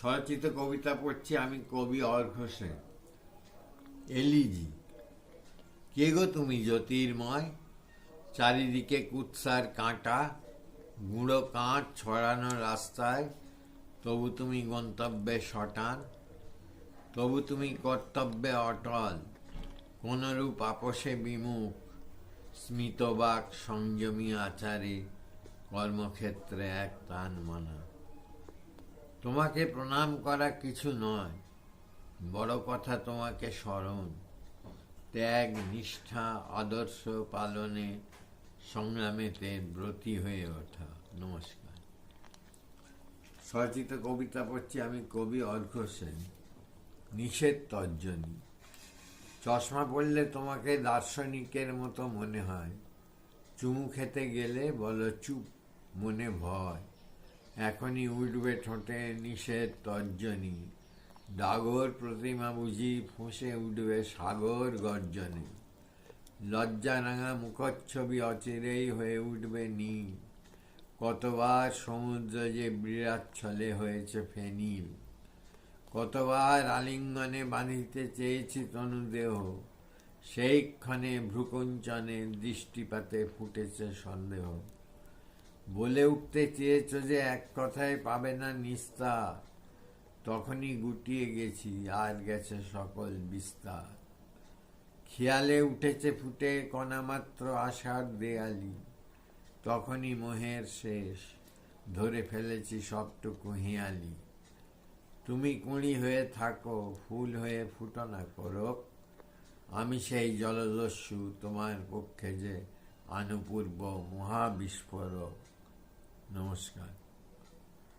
স্বরচিত কবিতা পড়ছি আমি কবি অর্ঘ সেন এলিজি, কে গো তুমি জ্যোতির্ময়? চারিদিকে কুৎসার কাঁটা, গুঁড়ো কাঁট ছড়ানো রাস্তায়। তবু তুমি গন্তব্যে সটান, তবু তুমি কর্তব্যে অটল। কোনরূপ আপোষে বিমুখ, স্মিতবাক সংযমী আচারে কর্মক্ষেত্রে এক তান মানা তোমাকে প্রণাম করা কিছু নয়। বড় কথা তোমাকে স্মরণ। ত্যাগ, নিষ্ঠা, আদর্শ পালনে সংগ্রামেতে ব্রতী হয়ে ওঠা। নমস্কার। স্বরচিত কবিতা পড়ছি আমি কবি অর্ঘ সেন। নিষেধ তর্জনী। চশমা পড়লে তোমাকে দার্শনিকের মতো মনে হয়। চুমু খেতে গেলে বলো চুপ, মনে ভয়। এখনই উঠবে ঠোঁটে নিষেধ তর্জনী। ডাগর প্রতিমা বুঝি ফুঁসে উঠবে সাগর গর্জনে। লজ্জা রাঙা মুখচ্ছবি অচিরেই হয়ে উঠবে নী কতবার সমুদ্র যে বিরাচ্ছলে হয়েছে ফেনিল। কতবার আলিঙ্গনে বাঁধিতে চেয়েছি তনুদেহ সেই ক্ষণে ভ্রুকুঞ্চনে দৃষ্টিপাতে ফুটেছে সন্দেহ। বলে উঠতে চেয়েছ যে এক কথায় পাবে না নিস্তা। তখনই গুটিয়ে গেছি, আর গেছে সকল বিস্তার। খেয়ালে উঠেছে ফুটে কণামাত্র আশার দেয়ালি। তখনই মোহের শেষ, ধরে ফেলেছি সবটুকু হিয়ালি। তুমি কুঁড়ি হয়ে থাকো, ফুল হয়ে ফুটো না করো। আমি সেই জলদস্যু তোমার পক্ষে যে আনুপূর্ব মহাবিস্ফোরক। নমস্কার